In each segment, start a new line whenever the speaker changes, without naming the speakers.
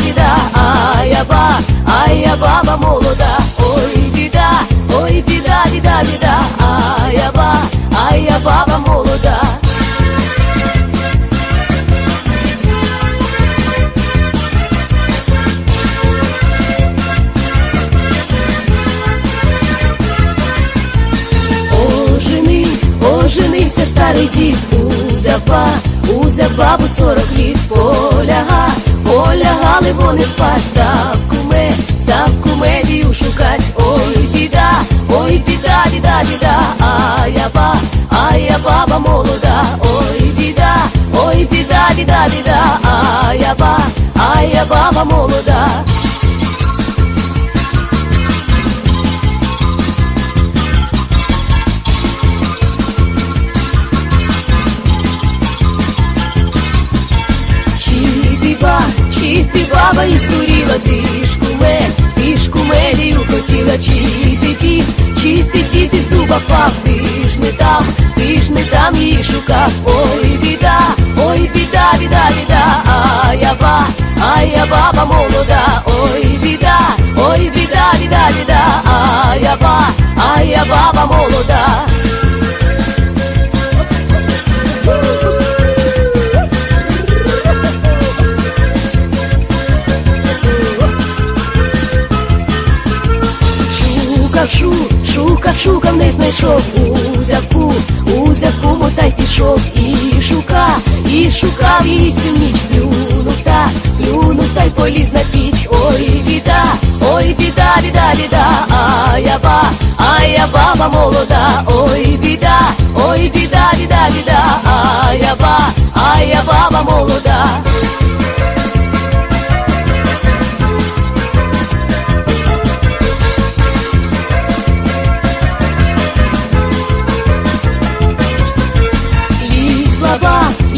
біда, біда, біда, а я ба, а я баба молода, ой, біда, ой, біда, біда, біда, а я ба, а я баба молода. Ожени, оженився старий дід, узяв ба, узяв бабу сорок літ, поляга, Полягали вони спать, став куме, став медію шукать, ой, біда, ой, біда, біда, біда, а я ба, а я баба молода, ой, біда, ой, біда, біда, біда, а я ба, а я баба молода. Чи ти баба і здуріла, ти ж куме, ти ж кумедію хотіла, чи ти ті, чи ти ті, ти з дуба впав, ти ж не там, ти ж не там її шукав, ой, біда, ой, біда, біда, біда, а я ба, а я баба молода, шукав, не знайшов, узяв ку, узяв куму та й пішов, і шукав, і шукав її всю ніч, плюнув та, плюнув та й поліз на піч, ой, біда, ой, біда, біда, біда, а я ба, а я баба молода, ой, біда, ой, біда, біда, біда, а я ба,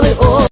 Лі, ой,